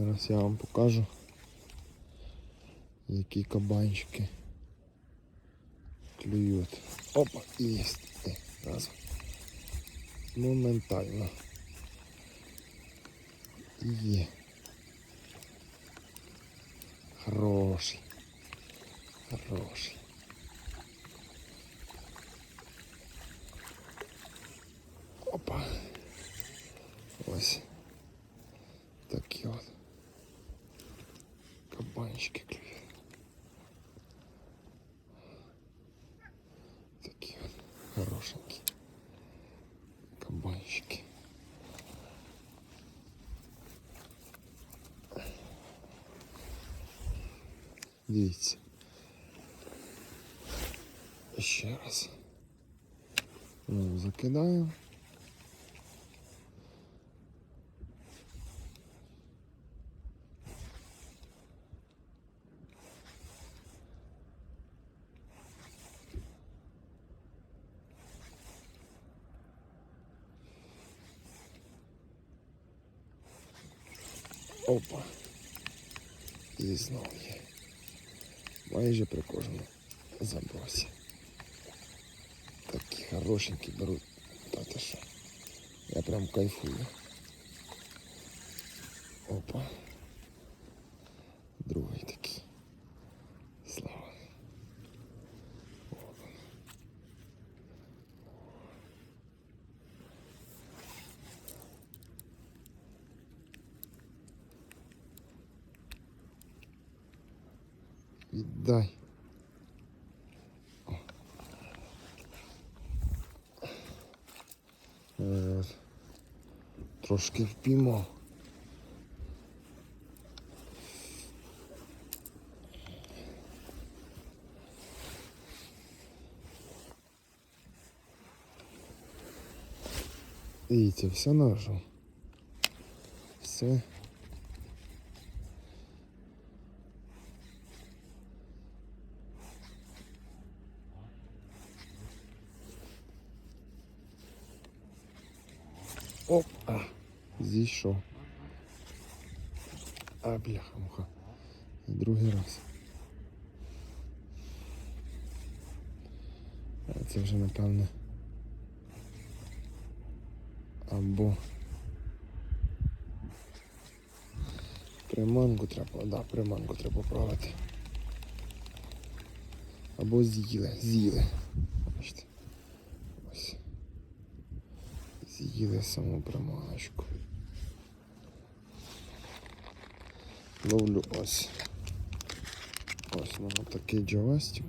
Зараз я вам покажу, які кабанчики клюють. Опа, є. Е, Разом. Моментально. Є. Хороший. Хороший. Дивіться. Ще раз. Ну, закидаю. Опа. І знову є. Майже при кожному забросі. Такі хорошенькі беруть. Та ти що? Я прям кайфую. Опа. Віддай. Трошки впіймав. Видите, все нажил. Все. Зійшов. А, бляха, муха. Другий раз. Це вже напевне. Або приманку треба, да, приманку треба поправити. Або з'їли, з'їли. Бачите. Ось. З'їли саму приманочку. Ловлю ось. Ось мене такий джавастик.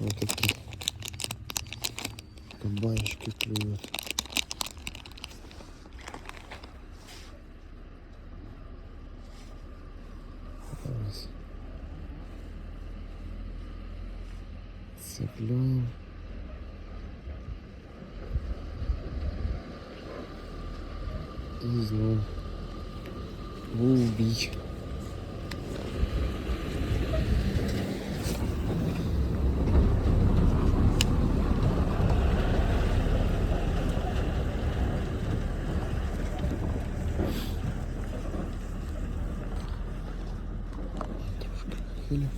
Ось такі кабанчики клюють. Цепляем. І знову в бій. Трошки хилю.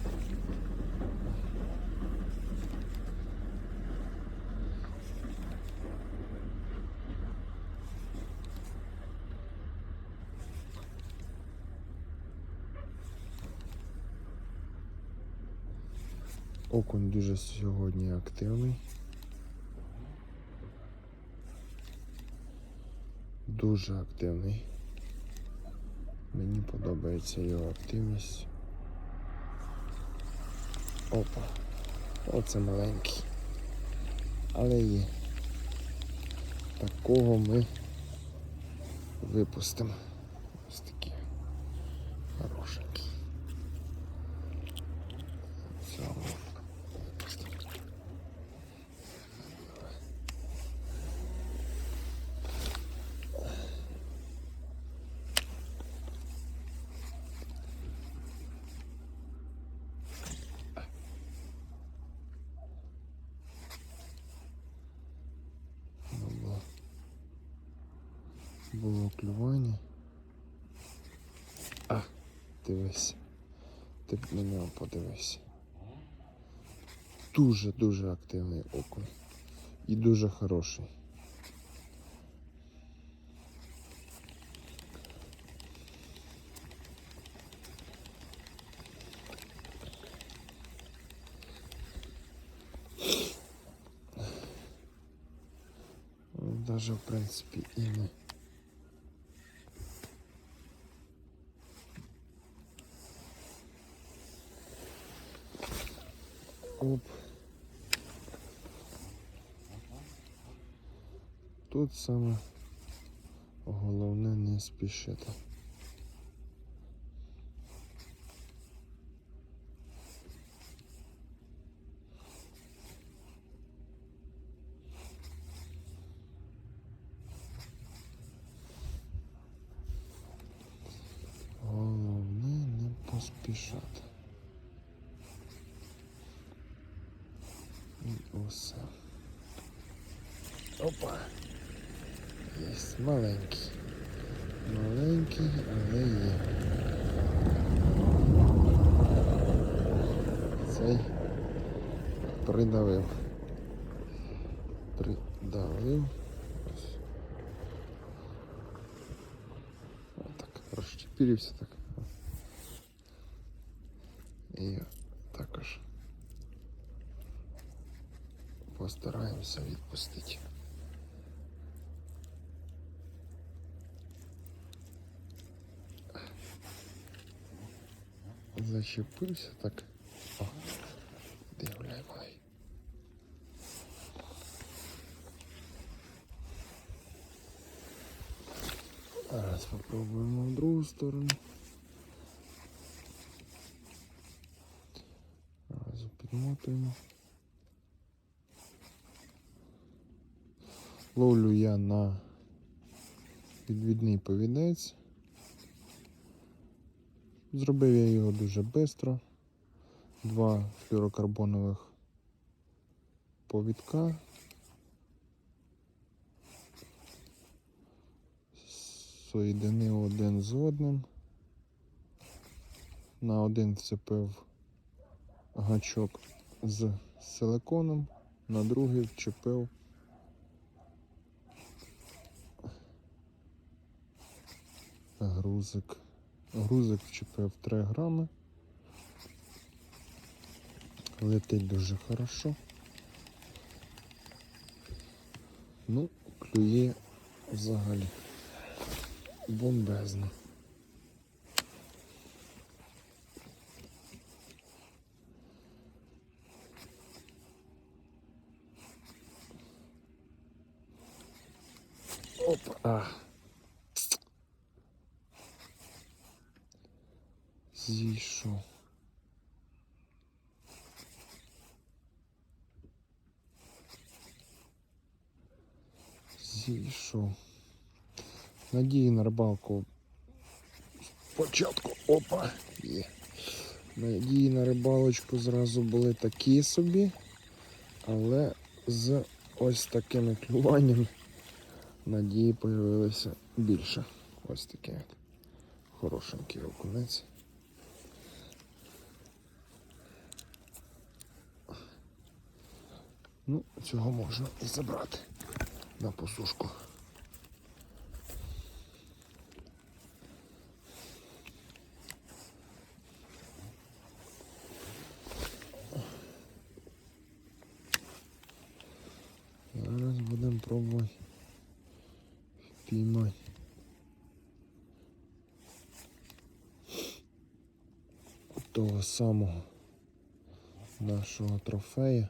Окунь дуже сьогодні активний. Дуже активний. Мені подобається його активність. Опа. Оце маленький. Але є. Такого ми випустимо. Ось такі хорошенькі. було клювання. А, дивись. Ти б на нього подивись. Дуже-дуже активний окунь. І дуже хороший. Даже в принципі і не. Оп. Тут саме головне не спішити. Головне не поспішати. І усе. Опа. Єсть маленький. Маленький, але є. Цей придавив. Придавив. Ось. Отак. Розчепірився так. І також постараємося відпустити. Зачепився так. О, дивляй май. Зараз попробуємо в другу сторону. Разу підмотуємо. Ловлю я на відвідний повідець. Зробив я його дуже швидко. Два флюрокарбонових повідка. Соєдинив один з одним. На один вцепив гачок з силиконом, на другий вчепив грузик. Грузик вчепив 3 грами. Летить дуже хорошо. Ну, клює взагалі бомбезно. Опа. Зійшов. Зійшов. Надії на рибалку. Спочатку. Опа! Є. Надії на рибалочку зразу були такі собі, але з ось такими клюваннями надії появилося більше. Ось такий хорошенький окунець. Ну, цього можна і забрати на посушку. Зараз будемо пробувати впіймати. Того самого нашого трофея.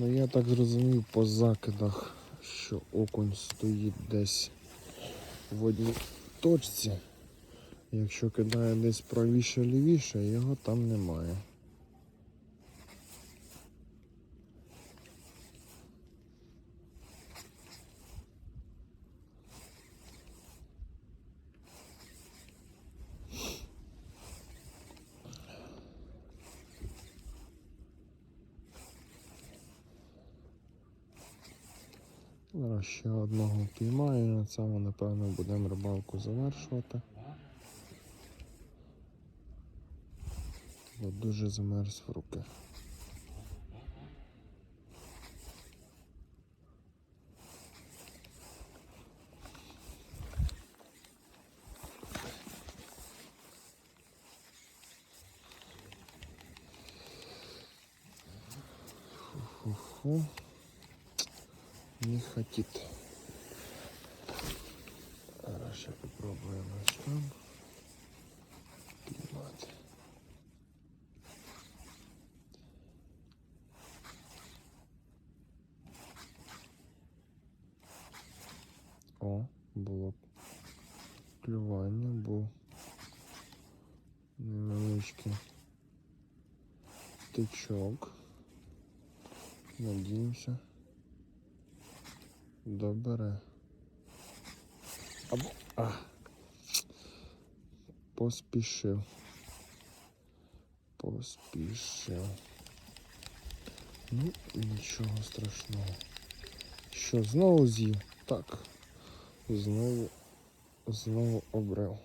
Ну я так зрозумів по закидах, що окунь стоїть десь в одній точці. Якщо кидає десь правіше лівіше, його там немає. Зараз ще одного піймаю, на цьому напевно будемо рибалку завершувати. Бо дуже замерз в руки. Фу-фу-фу. Не хотит. Зараз ще попробуємо ось там. Піймати. О, було клювання, був невеличкий тичок. Надіємося. Добре. Або. А. Поспішив. Поспішив. Ну, нічого страшного. Що, знову з'їв? Так. Знову. Знову обрив.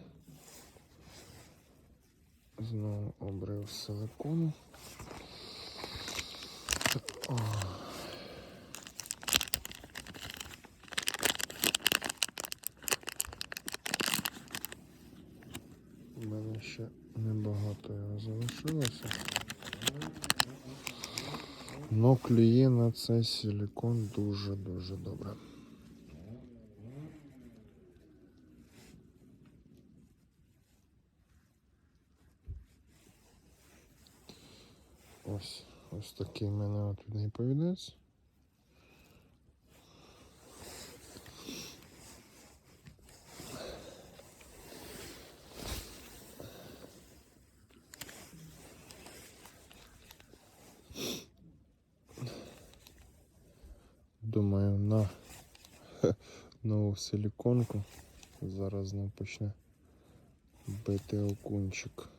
Знову обрив силикону. О. У мене ще небагато його залишилося. Но клює на цей силикон дуже-дуже добре. Ось, ось такий в мене от повідець. Думаю, на нову силіконку зараз знов почне бити окунчик.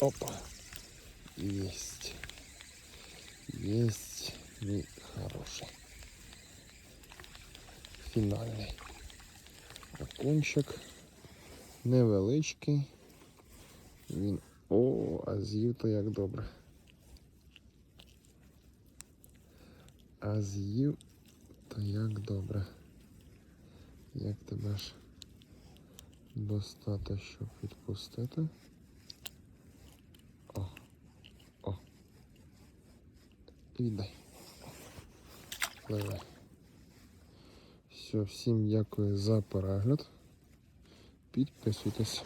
Опа. Есть. Есть. И хороший. Фінальний. Окунчик. Невеличкий. Він. О, а з'їв то як добре. А з'їв то як добре. Як тебе ж достати, щоб відпустити? О. О. І віддай. Пливе. Все, всім дякую за перегляд. Підписуйтесь.